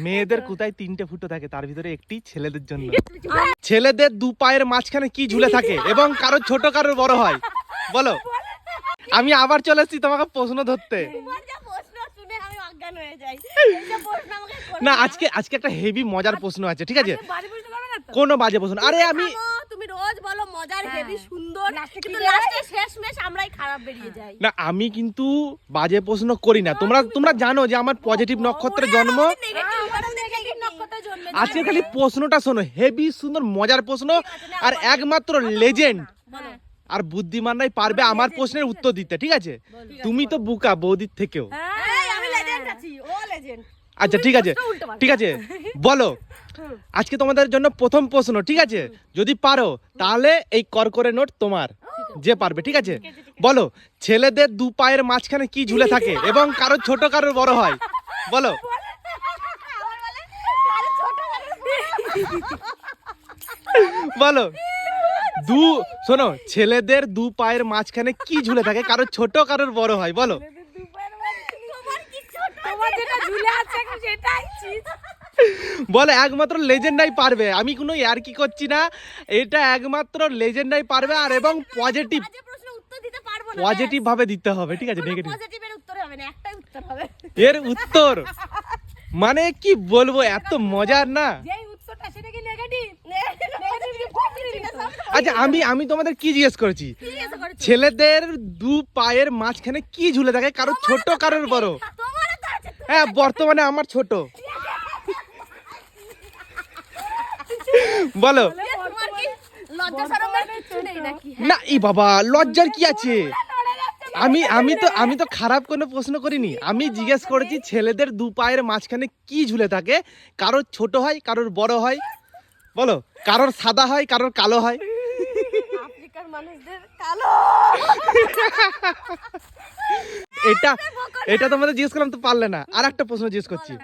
মেয়েদের কোথায় তিনটে ফুটো থাকে তার ভিতরে একটি ছেলেদের জন্য। ছেলেদের দু পায়ের মাঝখানে কি ঝুলে থাকে এবং কারোর ছোট কারোর বড় হয়? বলো। আমি আবার চলে এসেছি তোমাকে প্রশ্ন ধরতে। হয়ে করো না আজকে আজকে একটা হেভি মজার প্রশ্ন আছে ঠিক আছে? কোনো বাজে প্রশ্ন আরে আমি মজার হ্যাঁ। হেভি সুন্দর। কিন্তু লাস্টে শেষ মেশ আমরাই খারাপ বেরিয়ে যাই। না আমি কিন্তু বাজে প্রশ্ন করি না। তোমরা তোমরা জানো যে আমার পজিটিভ নক্ষত্রের জন্ম জন্মেছে আজকে খালি প্রশ্নটা শোনো। হেভি সুন্দর মজার প্রশ্ন। আর একমাত্র লেজেন্ড আর বুদ্ধিমানরাই পারবে আমার প্রশ্নের উত্তর দিতে ঠিক আছে? তুমি তো বুকা বৌদির থেকেও। এই আমি লেজেন্ড আছি ও লেজেন্ড আচ্ছা ঠিক আছে। ঠিক আছে বলো। আজকে তোমাদের জন্য প্রথম প্রশ্ন, ঠিক আছে? যদি পারো, তাহলে এই করকরে নোট তোমার, যে পারবে, ঠিক আছে? বলো, ছেলেদের দু পায়ের মাঝখানে কি ঝুলে থাকে এবং কারও ছোট কারোর বড় হয়? বলো। বলো। দু, শোনো, ছেলেদের দু পায়ের মাঝখানে কি ঝুলে থাকে, কারও ছোট কারোর বড় হয়? বলো। বলে একমাত্র লেজেন্ডাই পারবে। আমি কোনো ইয়ার কি করছি না এটা একমাত্র লেজেন্ডাই পারবে আর এবং পজিটিভ পজিটিভ ভাবে দিতে হবে ঠিক আছে নেগেটিভ পজিটিভের উত্তর হবে না একটাই উত্তর হবে। এর উত্তর? মানে কি বলব এত মজার না? যেই উত্তরটা সেটা কি নেগেটিভ আচ্ছা আমি আমি তোমাদের কি জিজ্ঞেস করেছি? ছেলেদের দু পায়ের মাঝখানে কি ঝুলে থাকে? কারোর ছোট কারোর বড়। হ্যাঁ বর্তমানে আমার ছোট। বলো। না এই বাবা লজ্জার কি আছে? আমি আমি তো আমি তো খারাপ কোনো প্রশ্ন করিনি। আমি জিজ্ঞেস করেছি ছেলেদের দু পায়ের মাঝখানে কি ঝুলে থাকে? কারোর ছোট হয় কারোর বড় হয়। বলো কারোর সাদা হয় কারোর কালো হয়। আফ্রিকার মানুষদের কালো। এটা এটা তোমাদের জিজ্ঞেস করলাম তো পারলে না। আর একটা প্রশ্ন জিজ্ঞেস করছি।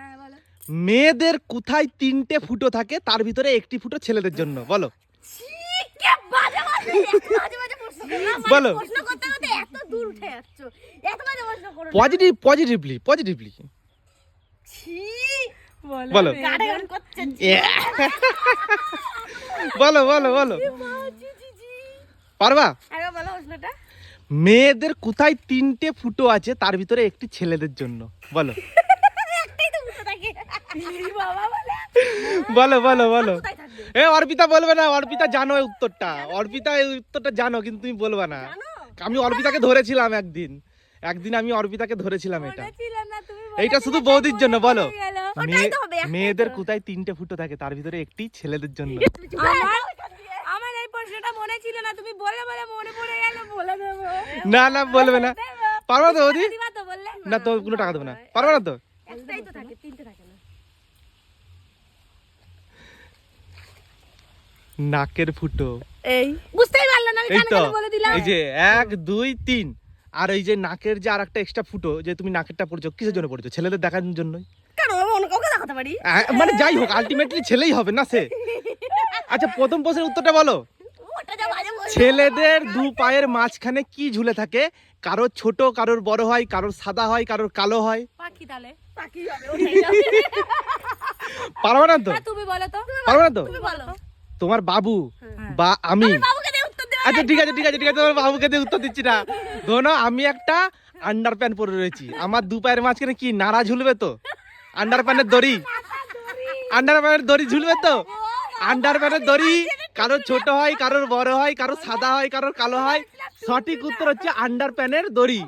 মেয়েদের কোথায় তিনটে ফুটো থাকে তার ভিতরে একটি ফুটো ছেলেদের জন্য বলো। বলো। পজিটিভ পজিটিভলি পজিটিভলি বলো গাড়ি অন করছে বলো বলো বলো। জি, জি, জি। পারবা? মেয়েদের কোথায় তিনটে ফুটো আছে তার ভিতরে একটি ছেলেদের জন্য বলো। বলে। বলো বলো এ অর্পিতা বলবে না অর্পিতা জানো উত্তরটা অর্পিতা এই উত্তরটা জানো কিন্তু তুমি বলবে না। আমি অর্পিতাকে ধরেছিলাম একদিন। একদিন আমি অর্পিতাকে ধরেছিলাম এটা। এইটা শুধু বৌদির জন্য বলো। মেয়েদের কোথায় তিনটে ফুটো থাকে তার ভিতরে একটি ছেলেদের জন্য। আমার আমার এই প্রশ্নটা মনে ছিল না তুমি বলে বলে মনে পড়ে গেল বলে দেবো। না না বলবে না। পারবা তো বৌদি? না তো কোনো টাকা দেবো না। পারবা না তো? একটাই তো থাকে তিনটে থাকে না নাকের ফুটো। এই বুঝতেই পারলে না আমি কানে কানে বলে দিলাম। এই যে এক দুই তিন। আর এই যে নাকের যে আরেকটা এক্সট্রা ফুটো যে তুমি নাকেরটা পড়ছো কিসের জন্য পড়ছো ছেলেদের দেখার জন্যই কেন আমি অন্য কাউকে দেখাতে পারি? মানে যাই হোক আলটিমেটলি ছেলেই হবে না সে? আচ্ছা প্রথম প্রশ্নের উত্তরটা বলো। ছেলেদের দু পায়ের মাঝখানে কি ঝুলে থাকে? কারোর ছোট কারোর বড় হয় কারোর সাদা হয় কারোর কালো হয়। পাখি তাহলে বাকি হবে। পারবে না তো? হ্যাঁ, তুমি বলো তো। পারবে না তো? তুমি বলো। তোমার বাবু বা আমি। আচ্ছা ঠিক আছে ঠিক আছে ঠিক আছে তোমার বাবুকে দিয়ে উত্তর দিচ্ছি না। ধরো আমি একটা আন্ডার প্যান্ট পরে রয়েছি। আমার দু পায়ের মাঝখানে কি নাড়া ঝুলবে তো? আন্ডার প্যান্টের দড়ি। আন্ডার প্যান্টের দড়ি ঝুলবে তো? আন্ডার প্যান্টের দড়ি কারোর ছোট হয় কারোর বড় হয় কারোর সাদা হয় কারোর কালো হয়। সঠিক উত্তর হচ্ছে আন্ডার প্যান্টের দড়ি